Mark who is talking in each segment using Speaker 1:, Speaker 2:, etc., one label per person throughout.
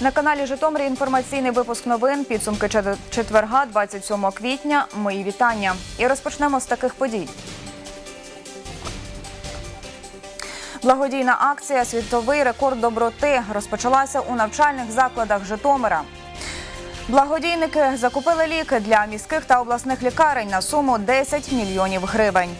Speaker 1: На каналі Житомир інформаційний випуск новин. Підсумки чет- четверга, 27 квітня. Мої вітання. І розпочнемо з таких подій. Благодійна акція Світовий рекорд доброти розпочалася у навчальних закладах Житомира. Благодійники закупили ліки для міських та обласних лікарень на суму 10 мільйонів гривень.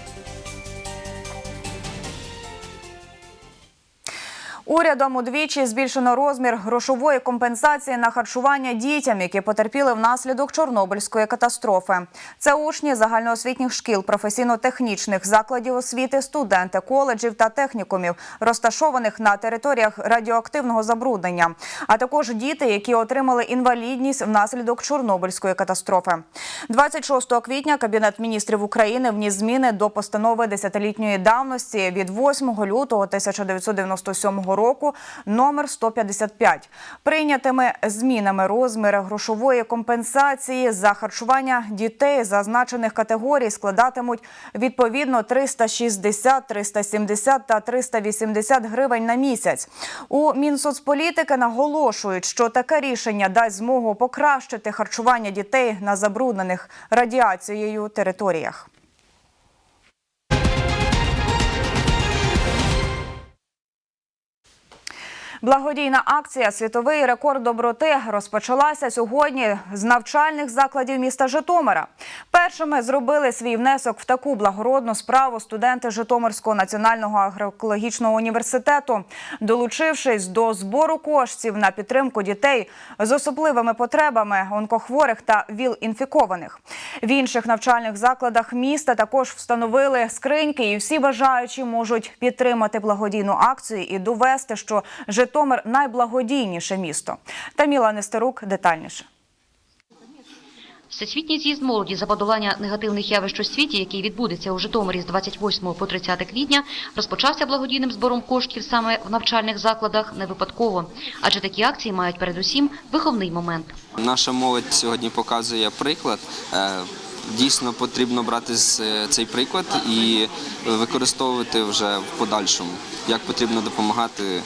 Speaker 1: Урядом удвічі збільшено розмір грошової компенсації на харчування дітям, які потерпіли внаслідок Чорнобильської катастрофи. Це учні загальноосвітніх шкіл, професійно-технічних закладів освіти, студенти коледжів та технікумів, розташованих на територіях радіоактивного забруднення, а також діти, які отримали інвалідність внаслідок Чорнобильської катастрофи. 26 квітня Кабінет міністрів України вніс зміни до постанови десятилітньої давності від 8 лютого 1997 року номер 155. Прийнятими змінами розміри грошової компенсації за харчування дітей зазначених категорій складатимуть відповідно 360, 370 та 380 гривень на місяць. У Мінсоцполітики наголошують, що таке рішення дасть змогу покращити харчування дітей на забруднених радіацією територіях. Благодійна акція Світовий рекорд доброти розпочалася сьогодні з навчальних закладів міста Житомира. Першими зробили свій внесок в таку благородну справу студенти Житомирського національного агроекологічного університету, долучившись до збору коштів на підтримку дітей з особливими потребами онкохворих та ВІЛ-інфікованих. В інших навчальних закладах міста також встановили скриньки, і всі бажаючі можуть підтримати благодійну акцію і довести, що Житомир найблагодійніше місто. Таміла Нестерук детальніше.
Speaker 2: Всесвітній з'їзд молоді за подолання негативних явищ у світі, який відбудеться у Житомирі з 28 по 30 квітня, розпочався благодійним збором коштів саме в навчальних закладах не випадково, адже такі акції мають передусім виховний момент.
Speaker 3: Наша молодь сьогодні показує приклад. Е, Дійсно потрібно брати з- е, цей приклад і використовувати вже в подальшому, як потрібно допомагати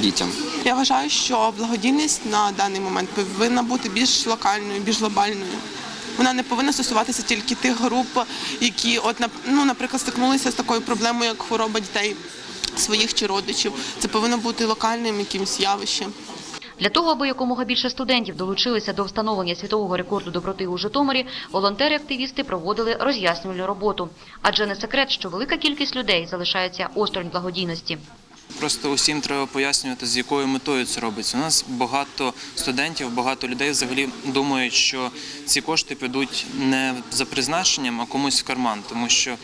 Speaker 3: дітям.
Speaker 4: Я вважаю, що благодійність на даний момент повинна бути більш локальною, більш глобальною. Вона не повинна стосуватися тільки тих груп, які, от ну, наприклад, стикнулися з такою проблемою, як хвороба дітей своїх чи родичів. Це повинно бути локальним якимось явищем.
Speaker 2: Для того, аби якомога більше студентів долучилися до встановлення світового рекорду доброти у Житомирі, волонтери-активісти проводили роз'яснювальну роботу. Адже не секрет, що велика кількість людей залишається осторонь благодійності.
Speaker 5: Просто усім треба пояснювати, з якою метою це робиться. У нас багато студентів, багато людей взагалі думають, що ці кошти підуть не за призначенням, а комусь в карман, тому що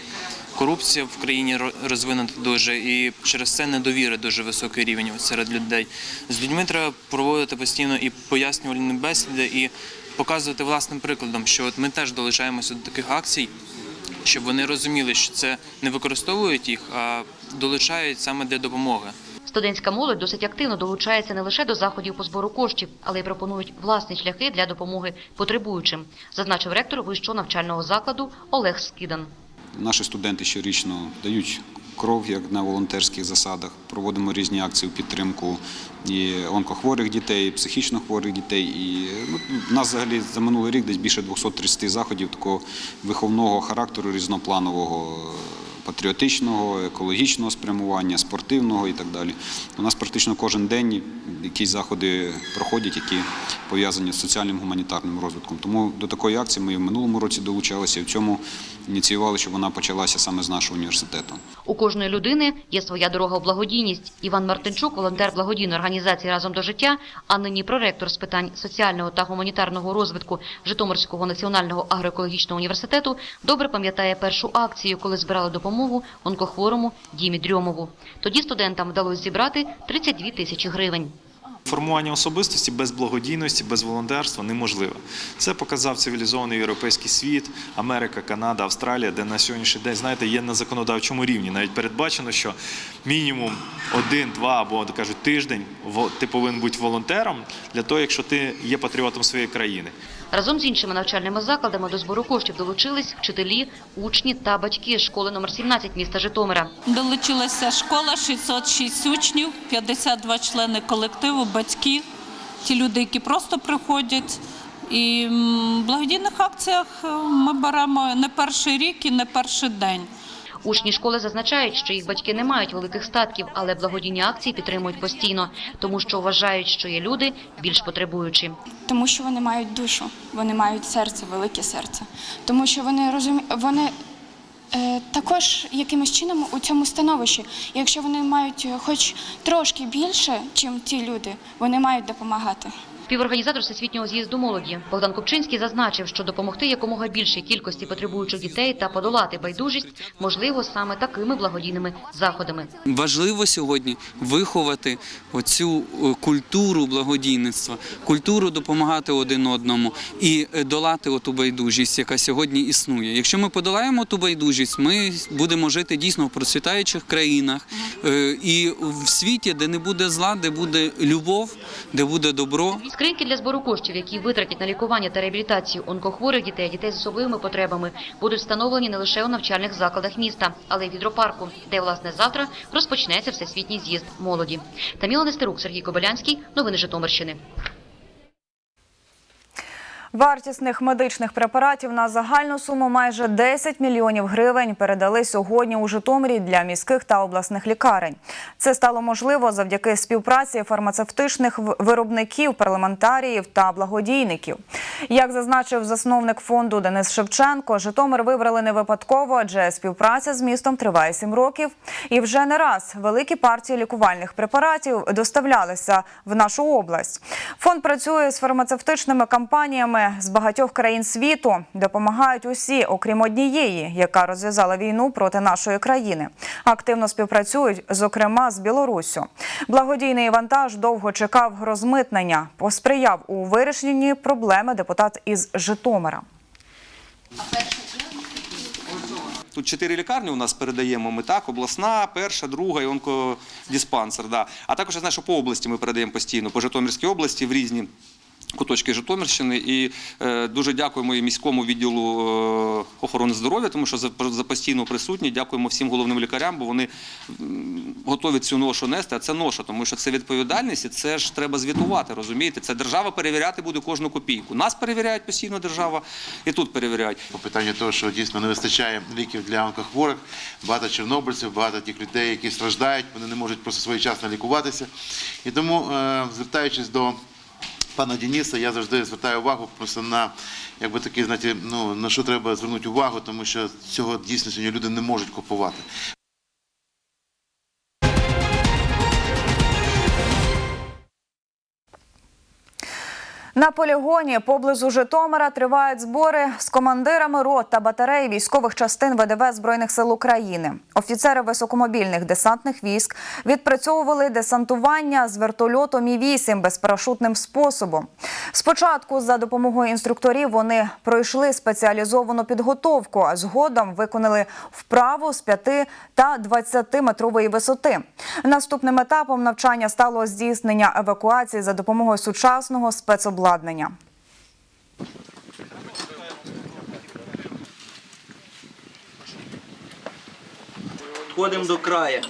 Speaker 5: корупція в країні розвинута дуже, і через це недовіра дуже високий рівень серед людей. З людьми треба проводити постійно і пояснювальні бесіди, і показувати власним прикладом, що от ми теж долучаємося до таких акцій щоб вони розуміли, що це не використовують їх, а долучають саме для допомоги.
Speaker 2: Студентська молодь досить активно долучається не лише до заходів по збору коштів, але й пропонують власні шляхи для допомоги потребуючим, зазначив ректор вищого навчального закладу Олег Скидан.
Speaker 6: Наші студенти щорічно дають кров як на волонтерських засадах. Проводимо різні акції у підтримку і онкохворих дітей, і психічно хворих дітей. І ну, у нас взагалі за минулий рік десь більше 230 заходів такого виховного характеру, різнопланового. Патріотичного, екологічного спрямування, спортивного і так далі. У нас практично кожен день якісь заходи проходять, які пов'язані з соціальним гуманітарним розвитком. Тому до такої акції ми в минулому році долучалися і в цьому ініціювали, щоб вона почалася саме з нашого університету.
Speaker 2: У кожної людини є своя дорога у благодійність. Іван Мартинчук, волонтер благодійної організації разом до життя, а нині проректор з питань соціального та гуманітарного розвитку Житомирського національного агроекологічного університету, добре пам'ятає першу акцію, коли збирали допомогу онкохворому Дімі Дрьомову. Тоді студентам вдалося зібрати 32 тисячі гривень.
Speaker 7: Формування особистості без благодійності, без волонтерства неможливе. Це показав цивілізований європейський світ, Америка, Канада, Австралія, де на сьогоднішній день, знаєте, є на законодавчому рівні. Навіть передбачено, що мінімум один, два або кажуть тиждень ти повинен бути волонтером для того, якщо ти є патріотом своєї країни.
Speaker 2: Разом з іншими навчальними закладами до збору коштів долучились вчителі, учні та батьки школи номер 17 міста Житомира.
Speaker 8: Долучилася школа, 606 учнів, 52 члени колективу, батьки. ті люди, які просто приходять. І в благодійних акціях е, ми беремо не перший рік і не перший день.
Speaker 2: Учні школи зазначають, що їх батьки не мають великих статків, але благодійні акції підтримують постійно, тому що вважають, що є люди більш потребуючі.
Speaker 9: Тому що вони мають душу, вони мають серце, велике серце. Тому що вони розуміють, вони також якимось чином у цьому становищі. Якщо вони мають е, хоч трошки більше, ніж ті люди, вони мають допомагати.
Speaker 2: Співорганізатор всесвітнього з'їзду молоді Богдан Купчинський зазначив, що допомогти якомога більшій кількості потребуючих дітей та подолати байдужість можливо саме такими благодійними заходами.
Speaker 10: Важливо сьогодні виховати оцю е, культуру благодійництва, культуру допомагати один одному і е, долати оту байдужість, яка сьогодні існує. Якщо ми подолаємо ту байдужість, ми будемо жити дійсно в процвітаючих країнах е, і в світі, де не буде зла, де буде любов, де буде добро.
Speaker 2: Скриньки для збору коштів, які витратять на лікування та реабілітацію онкохворих дітей, дітей з особливими потребами, будуть встановлені не лише у навчальних закладах міста, але й в гідропарку, де власне завтра розпочнеться всесвітній з'їзд молоді. Таміла Нестерук, Сергій Кобилянський. Новини Житомирщини.
Speaker 1: Вартісних медичних препаратів на загальну суму майже 10 мільйонів гривень передали сьогодні у Житомирі для міських та обласних лікарень. Це стало можливо завдяки співпраці фармацевтичних виробників, парламентаріїв та благодійників. Як зазначив засновник фонду Денис Шевченко, Житомир вибрали не випадково, адже співпраця з містом триває 7 років. І вже не раз великі партії лікувальних препаратів доставлялися в нашу область. Фонд працює з фармацевтичними компаніями з багатьох країн світу. Допомагають усі, окрім однієї, яка розв'язала війну проти нашої країни. Активно співпрацюють, зокрема з Білоруссю. Благодійний вантаж довго чекав розмитнення. Посприяв у вирішенні проблеми депутат із Житомира.
Speaker 11: Тут чотири лікарні у нас передаємо. Ми так, обласна, перша, друга і онкодиспансер. Да. А також я знаю, що по області ми передаємо постійно, по Житомирській області в різні. Куточки Житомирщини і е, дуже дякуємо і міському відділу е, охорони здоров'я, тому що за, постійно присутні. Дякуємо всім головним лікарям, бо вони готові цю ношу нести. А це ноша, тому що це відповідальність, і це ж треба звітувати. Розумієте? Це держава перевіряти буде кожну копійку. Нас перевіряють постійно держава, і тут перевіряють.
Speaker 12: По питанню того, що дійсно не вистачає ліків для онкохворих, багато чорнобильців, багато тих людей, які страждають, вони не можуть просто своєчасно лікуватися. І тому, е, звертаючись до пана Дениса, я завжди звертаю увагу просто на якби такі, знаєте, ну на що треба звернути увагу, тому що цього дійсно сьогодні люди не можуть купувати.
Speaker 1: На полігоні поблизу Житомира тривають збори з командирами рот та батарей військових частин ВДВ Збройних сил України. Офіцери високомобільних десантних військ відпрацьовували десантування з вертольоту Мі 8 безпарашутним способом. Спочатку за допомогою інструкторів вони пройшли спеціалізовану підготовку, а згодом виконали вправу з 5 та 20 метрової висоти. Наступним етапом навчання стало здійснення евакуації за допомогою сучасного спецобладнання.
Speaker 13: Підходимо до краю.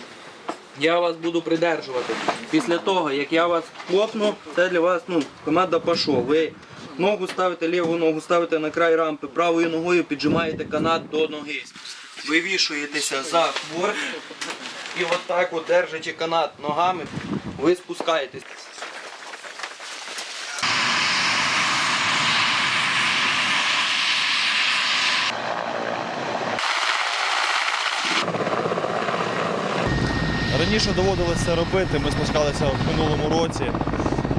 Speaker 13: Я вас буду придержувати. Після того, як я вас хлопну, це для вас ну, команда пішов. Ви ногу ставите, ліву ногу ставите на край рампи, правою ногою піджимаєте канат до ноги. Вивішуєтеся за хвор і от так от держачи канат ногами, ви спускаєтесь.
Speaker 7: Раніше доводилося робити, ми спускалися в минулому році.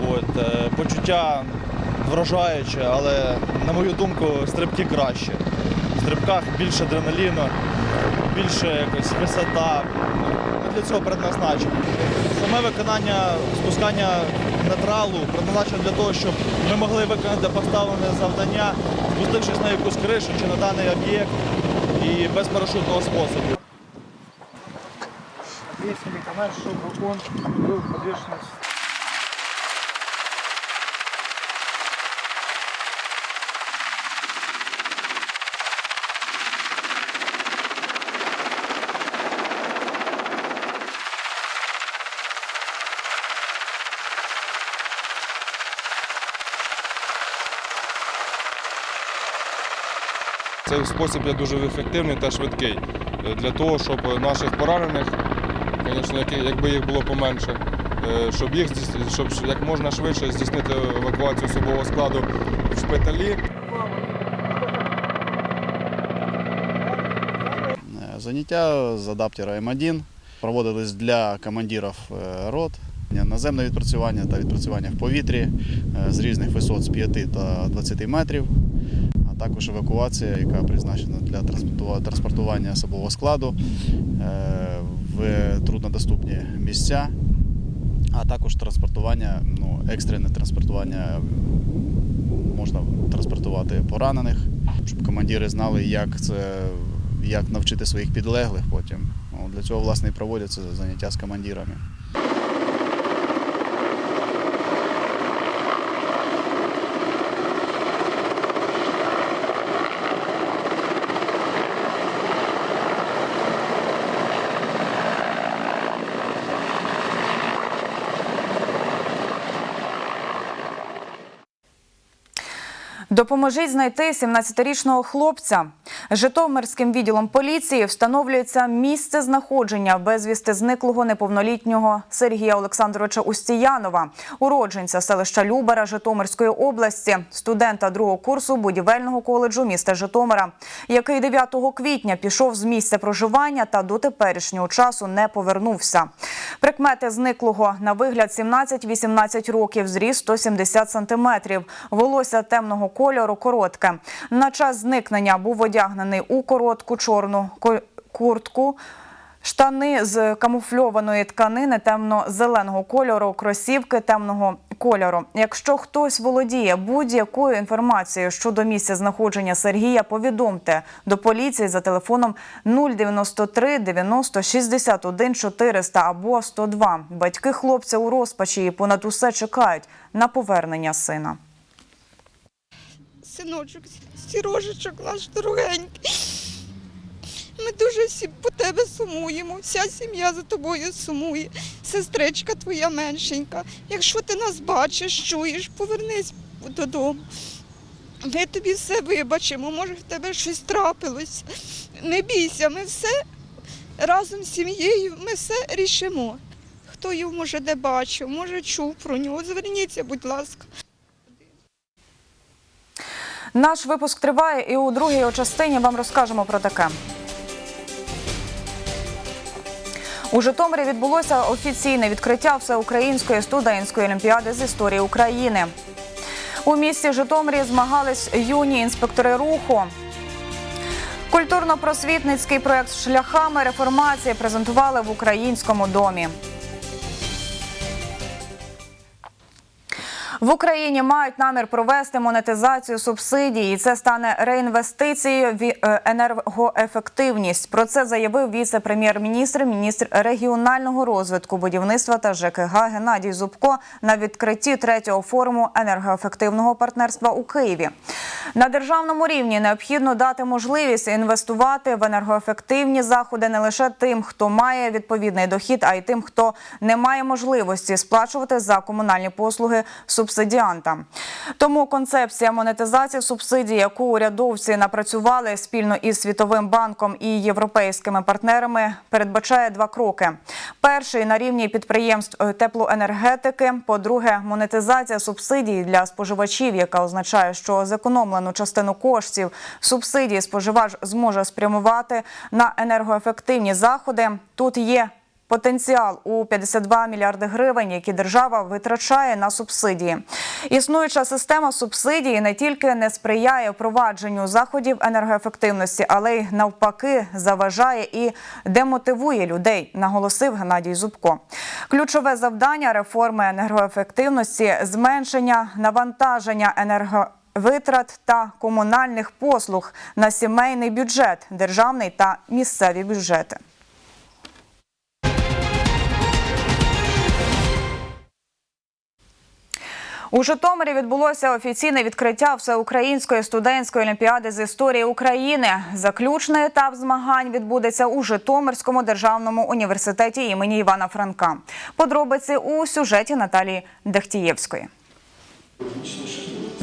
Speaker 7: От, е, почуття вражаюче, але, на мою думку, стрибки краще. В стрибках більше адреналіну, більше якось висота. Для цього предназначені. Саме виконання спускання нейтралу предназначено для того, щоб ми могли виконати поставлене завдання, спустившись на якусь кришу чи на даний об'єкт і без парашутного способу
Speaker 14: если микронаж, чтобы он был подвешенность.
Speaker 15: Цей спосіб є дуже ефективний та швидкий для того, щоб наших поранених звісно, якби їх було поменше, е, щоб їх щоб як можна швидше здійснити евакуацію особового складу в шпиталі.
Speaker 16: Заняття з адаптера М1 проводились для командирів е, рот, наземне відпрацювання та відпрацювання в повітрі е, з різних висот з 5 та 20 метрів, а також евакуація, яка призначена для транспортування особового складу в труднодоступні місця, а також транспортування, ну, екстрене транспортування можна транспортувати поранених, щоб командири знали, як це як навчити своїх підлеглих потім. Для цього власне і проводяться заняття з командирами.
Speaker 1: Допоможіть знайти 17-річного хлопця. Житомирським відділом поліції встановлюється місце знаходження безвісти зниклого неповнолітнього Сергія Олександровича Устіянова, уродженця селища Любара Житомирської області, студента другого курсу будівельного коледжу міста Житомира, який 9 квітня пішов з місця проживання та до теперішнього часу не повернувся. Прикмети зниклого на вигляд 17-18 років, зріст 170 сантиметрів, волосся темного кольору, коротке. На час зникнення був одягнений у коротку чорну куртку. Штани з камуфльованої тканини темно-зеленого кольору, кросівки темного кольору. Якщо хтось володіє будь-якою інформацією щодо місця знаходження Сергія, повідомте до поліції за телефоном 093 90 61 400 або 102. Батьки хлопця у розпачі і понад усе чекають на повернення сина.
Speaker 17: Синочок, сірожечок наш дорогенький. Ми дуже всі по тебе сумуємо. Вся сім'я за тобою сумує. Сестричка твоя меншенька. Якщо ти нас бачиш, чуєш, повернись додому. Ми тобі все вибачимо, може в тебе щось трапилось. Не бійся, ми все разом з сім'єю, ми все рішимо. Хто його може де бачив, може чув про нього. Зверніться, будь ласка.
Speaker 1: Наш випуск триває, і у другій частині вам розкажемо про таке. У Житомирі відбулося офіційне відкриття всеукраїнської студентської олімпіади з історії України. У місті Житомирі змагались юні інспектори руху. Культурно-просвітницький проект шляхами реформації презентували в українському домі. В Україні мають намір провести монетизацію субсидій, і це стане реінвестицією в е, енергоефективність. Про це заявив віце-прем'єр-міністр, міністр регіонального розвитку, будівництва та ЖКГ Геннадій Зубко на відкритті третього форуму енергоефективного партнерства у Києві. На державному рівні необхідно дати можливість інвестувати в енергоефективні заходи не лише тим, хто має відповідний дохід, а й тим, хто не має можливості сплачувати за комунальні послуги субсидіантам. Тому концепція монетизації субсидій, яку урядовці напрацювали спільно із Світовим банком і європейськими партнерами, передбачає два кроки: перший на рівні підприємств е, теплоенергетики. По-друге, монетизація субсидій для споживачів, яка означає, що зекономлену частину коштів субсидії споживач зможе спрямувати на енергоефективні заходи. Тут є Потенціал у 52 мільярди гривень, які держава витрачає на субсидії. Існуюча система субсидій не тільки не сприяє впровадженню заходів енергоефективності, але й навпаки заважає і демотивує людей, наголосив Геннадій Зубко. Ключове завдання реформи енергоефективності зменшення навантаження енерго. Витрат та комунальних послуг на сімейний бюджет, державний та місцеві бюджети. У Житомирі відбулося офіційне відкриття всеукраїнської студентської олімпіади з історії України. Заключний етап змагань відбудеться у Житомирському державному університеті імені Івана Франка. Подробиці у сюжеті Наталії Дахтієвської.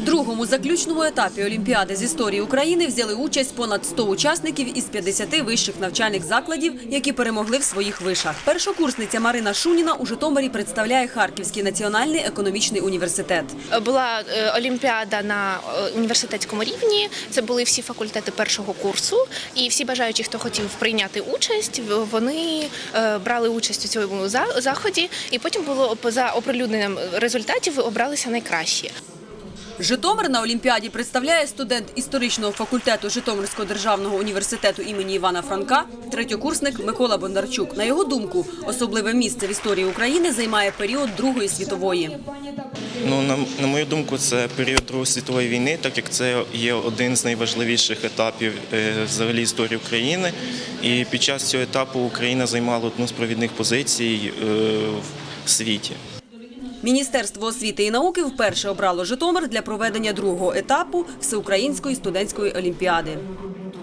Speaker 8: Другому заключному етапі Олімпіади з історії України взяли участь понад 100 учасників із 50 вищих навчальних закладів, які перемогли в своїх вишах. Першокурсниця Марина Шуніна у Житомирі представляє Харківський національний економічний університет.
Speaker 18: Була е, олімпіада на е, університетському рівні. Це були всі факультети першого курсу, і всі бажаючі, хто хотів прийняти участь, вони е, брали участь у цьому заході, і потім було за оприлюдненням результатів обралися найкращі.
Speaker 8: Житомир на Олімпіаді представляє студент історичного факультету Житомирського державного університету імені Івана Франка, третьокурсник Микола Бондарчук. На його думку, особливе місце в історії України займає період Другої світової.
Speaker 19: Ну, на, на мою думку, це період Другої світової війни, так як це є один з найважливіших етапів е, взагалі історії України. І під час цього етапу Україна займала одну з провідних позицій е, в світі.
Speaker 8: Міністерство освіти і науки вперше обрало Житомир для проведення другого етапу Всеукраїнської студентської олімпіади.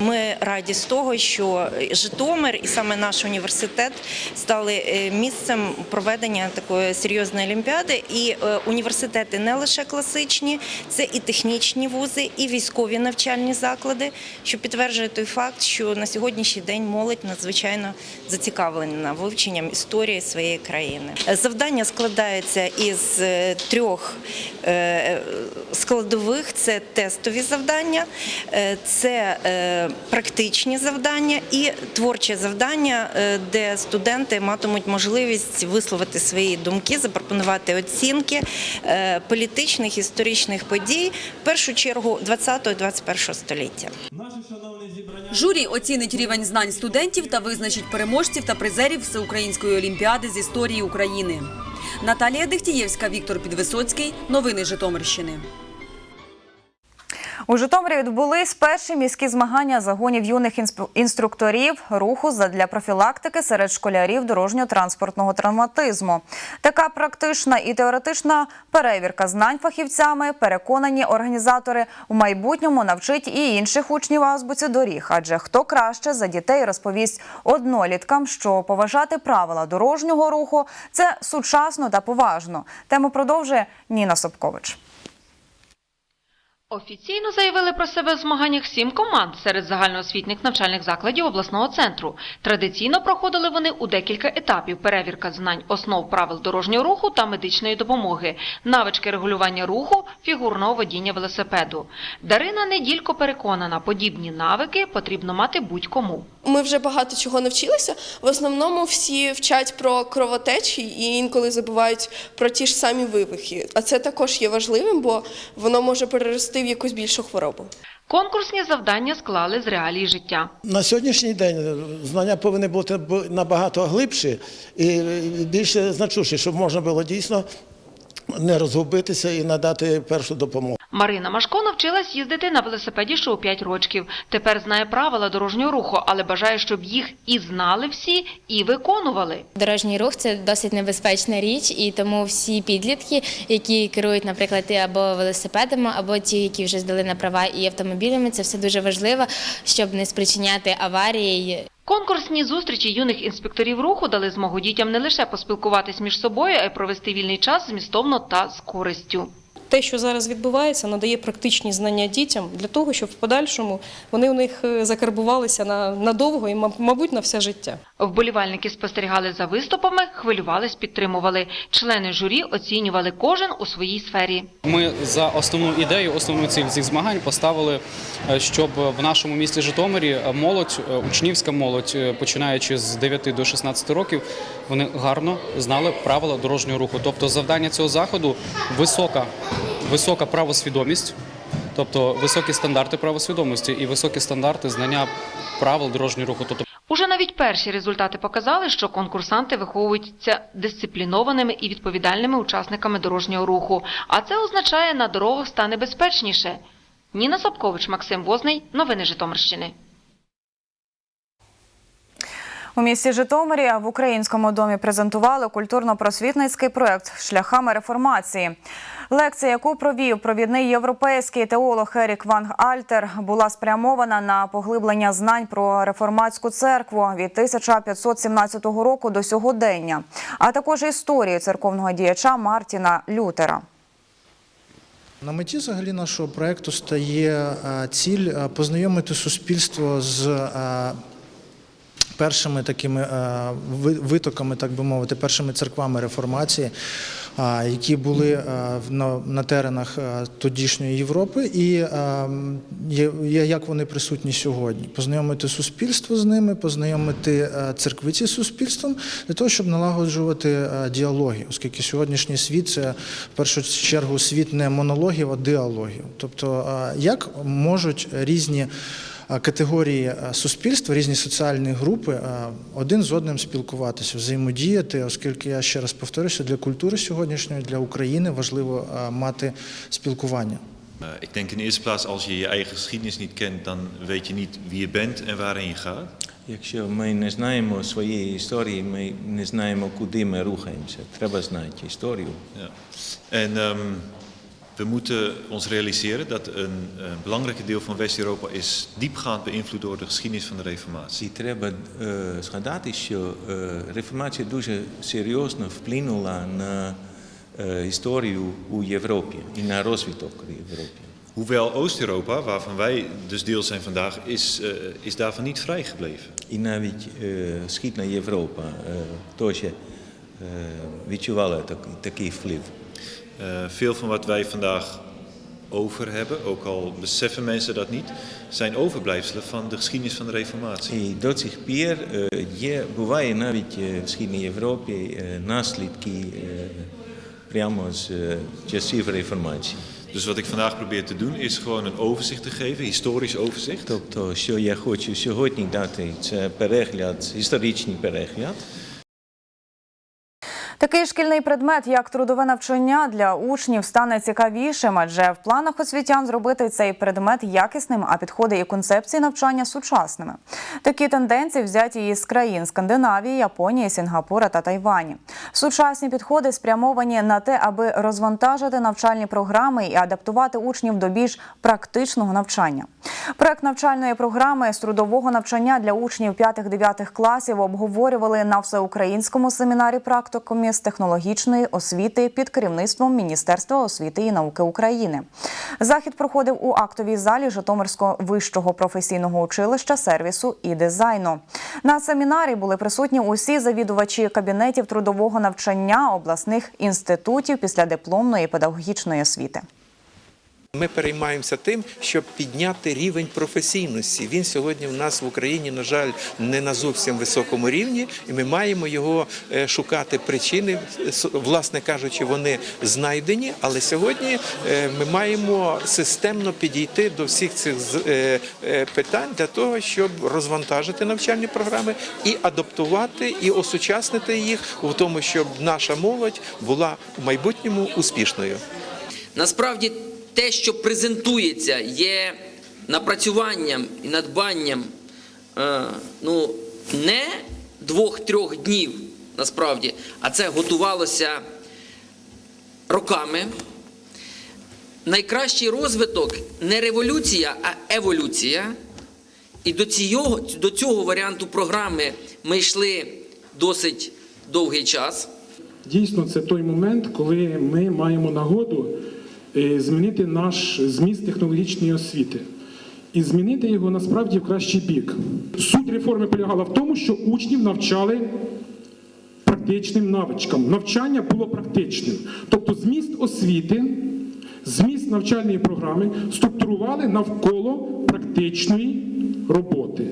Speaker 20: Ми раді з того, що Житомир і саме наш університет стали е, місцем проведення такої серйозної олімпіади. І е, університети не лише класичні, це і технічні вузи, і військові навчальні заклади, що підтверджує той факт, що на сьогоднішній день молодь надзвичайно зацікавлена вивченням історії своєї країни. Е, Завдання складаються із е, трьох е, складових: це тестові завдання, е, це е, практичні завдання і творче завдання, е, де студенти матимуть можливість висловити свої думки, запропонувати оцінки е, політичних історичних подій, в першу чергу 20-21 століття.
Speaker 8: Журі оцінить рівень знань студентів та визначить переможців та призерів Всеукраїнської олімпіади з історії України. Наталія Дехтієвська, Віктор Підвисоцький. Новини Житомирщини.
Speaker 1: У Житомирі відбулись перші міські змагання загонів юних інструкторів руху задля профілактики серед школярів дорожньо-транспортного травматизму. Така практична і теоретична перевірка знань фахівцями, переконані організатори, у майбутньому навчить і інших учнів азбуці доріг. Адже хто краще за дітей розповість одноліткам, що поважати правила дорожнього руху це сучасно та поважно. Тему продовжує Ніна Собкович.
Speaker 21: Офіційно заявили про себе в змаганнях сім команд серед загальноосвітніх навчальних закладів обласного центру. Традиційно проходили вони у декілька етапів: перевірка знань основ правил дорожнього руху та медичної допомоги, навички регулювання руху, фігурного водіння велосипеду. Дарина Неділько переконана, подібні навики потрібно мати будь-кому.
Speaker 22: Ми вже багато чого навчилися. В основному всі вчать про кровотечі і інколи забувають про ті ж самі вивихи. А це також є важливим, бо воно може перерости в якусь більшу хворобу.
Speaker 21: Конкурсні завдання склали з реалій життя.
Speaker 23: На сьогоднішній день знання повинні бути б- набагато глибші і більше значущі, щоб можна було дійсно не розгубитися і надати першу допомогу.
Speaker 21: Марина Машко навчилась їздити на велосипеді ще у 5 років. Тепер знає правила дорожнього руху, але бажає, щоб їх і знали всі, і виконували.
Speaker 24: Дорожній рух це досить небезпечна річ, і тому всі підлітки, які керують, наприклад, або велосипедами, або ті, які вже здали на права і автомобілями, це все дуже важливо, щоб не спричиняти аварії.
Speaker 21: Конкурсні зустрічі юних інспекторів руху дали змогу дітям не лише поспілкуватись між собою, а й провести вільний час змістовно та з користю.
Speaker 25: Те, що зараз відбувається, надає практичні знання дітям для того, щоб в подальшому вони у них е, закарбувалися на надовго і, мабуть, на все життя.
Speaker 21: Вболівальники спостерігали за виступами, хвилювались, підтримували. Члени журі оцінювали кожен у своїй сфері.
Speaker 26: Ми за основну ідею, основну ціль цих змагань поставили, е, щоб в нашому місті Житомирі молодь, е, учнівська молодь, е, починаючи з 9 до 16 років, вони гарно знали правила дорожнього руху. Тобто завдання цього заходу висока, висока правосвідомість, тобто високі стандарти правосвідомості і високі стандарти знання правил дорожнього руху. Тобто
Speaker 21: Уже навіть перші результати показали, що конкурсанти виховуються дисциплінованими і відповідальними учасниками дорожнього руху. А це означає, на дорогах стане безпечніше. Ніна Сапкович, Максим Возний. Новини Житомирщини.
Speaker 1: У місті Житомирі в українському домі презентували культурно-просвітницький проект шляхами реформації. Лекція, яку провів провідний європейський теолог Ерік Ванг Альтер, була спрямована на поглиблення знань про реформатську церкву від 1517 року до сьогодення, а також історію церковного діяча Мартіна Лютера.
Speaker 27: На меті взагалі нашого проекту стає е, ціль е, познайомити суспільство з е, першими такими витоками, так би мовити, першими церквами реформації, які були на, на теренах тодішньої Європи, і як вони присутні сьогодні. Познайомити суспільство з ними, познайомити церквиці з суспільством для того, щоб налагоджувати діалоги, оскільки сьогоднішній світ це в першу чергу світ не монологів, а діалогів. Тобто, як можуть різні категорії е, суспільства, різні соціальні групи е, один з одним спілкуватися, взаємодіяти, оскільки я ще раз повторюся, для культури сьогоднішньої, для України важливо е, мати спілкування.
Speaker 28: Uh, ik denk in de eerste plaats, als je je eigen geschiedenis niet kent, dan weet je niet wie je bent en waarin je gaat.
Speaker 29: Якщо ми не знаємо своєї історії, ми не знаємо, куди ми рухаємося. Треба знати історію.
Speaker 28: Ja. En ehm, we moeten ons realiseren dat een, een belangrijk deel van West-Europa is diepgaand beïnvloed door de geschiedenis van de Reformatie.
Speaker 29: І треба е, згадати, що е, реформація дуже серйозно вплинула на е, історію у Європі і на розвиток Європи.
Speaker 28: Hoewel Oost-Europa, waarvan wij dus deel zijn vandaag, is, eh, is daarvan niet vrijgebleven.
Speaker 29: І навіть е, Східна Європа е, теж е, відчувала так, такий вплив.
Speaker 28: Eh, veel van wat wij vandaag over hebben, ook al beseffen mensen dat niet, zijn overblijfselen van de geschiedenis van de Reformatie.
Speaker 29: І до цих пір е, є, буває навіть е, в Східній Європі е, наслідки е, прямо з е, часів реформації.
Speaker 28: Dus wat ik vandaag probeer te doen is gewoon een overzicht te geven, historisch overzicht.
Speaker 29: Тобто, що я хочу сьогодні дати, це перегляд, історичний перегляд.
Speaker 1: Такий шкільний предмет, як трудове навчання для учнів, стане цікавішим, адже в планах освітян зробити цей предмет якісним, а підходи і концепції навчання сучасними. Такі тенденції взяті із країн Скандинавії, Японії, Сінгапура та Тайвані. Сучасні підходи спрямовані на те, аби розвантажити навчальні програми і адаптувати учнів до більш практичного навчання. Проект навчальної програми з трудового навчання для учнів 5-9 класів обговорювали на всеукраїнському семінарі практикумі з технологічної освіти під керівництвом Міністерства освіти і науки України. Захід проходив у актовій залі Житомирського вищого професійного училища сервісу і дизайну. На семінарі були присутні усі завідувачі кабінетів трудового навчання обласних інститутів після дипломної педагогічної освіти.
Speaker 30: Ми переймаємося тим, щоб підняти рівень професійності. Він сьогодні в нас в Україні, на жаль, не на зовсім високому рівні, і ми маємо його е, шукати причини. Власне кажучи, вони знайдені, але сьогодні е, ми маємо системно підійти до всіх цих е, питань для того, щоб розвантажити навчальні програми і адаптувати, і осучаснити їх у тому, щоб наша молодь була в майбутньому успішною.
Speaker 31: Насправді те, що презентується, є напрацюванням і надбанням е, ну, не двох-трьох днів насправді, а це готувалося роками. Найкращий розвиток не революція, а еволюція. І до цього, до цього варіанту програми ми йшли досить довгий час.
Speaker 32: Дійсно, це той момент, коли ми маємо нагоду змінити наш зміст технологічної освіти. І змінити його насправді в кращий бік. Суть реформи полягала в тому, що учнів навчали практичним навичкам. Навчання було практичним. Тобто зміст освіти, зміст навчальної програми структурували навколо практичної роботи.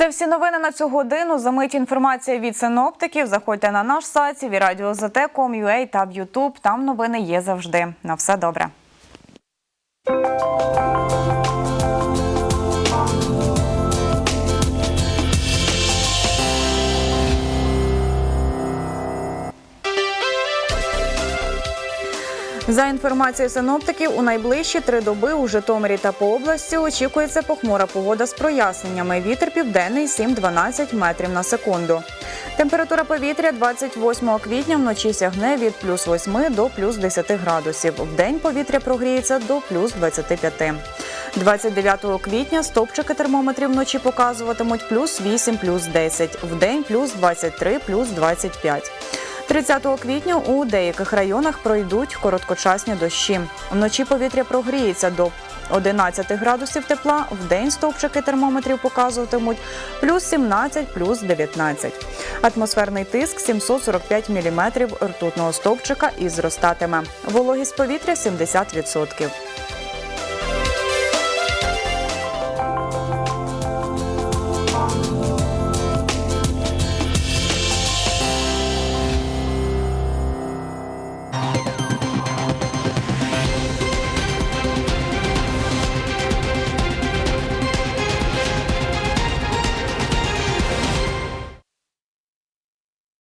Speaker 1: Це всі новини на цю годину. Замить інформація від синоптиків. Заходьте на наш сайт вірадіозете.com.ua та в Ютуб. Там новини є завжди. На все добре. За інформацією синоптиків, у найближчі три доби у Житомирі та по області очікується похмура погода з проясненнями. Вітер південний 7-12 метрів на секунду. Температура повітря 28 квітня вночі сягне від плюс 8 до плюс 10 градусів. В день повітря прогріється до плюс 25. 29 квітня стопчики термометрів вночі показуватимуть плюс 8, плюс 10. В день плюс 23, плюс 25. 30 квітня у деяких районах пройдуть короткочасні дощі. Вночі повітря прогріється до 11 градусів тепла, в день стовпчики термометрів показуватимуть плюс 17, плюс 19. Атмосферний тиск 745 міліметрів ртутного стовпчика і зростатиме. Вологість повітря 70%.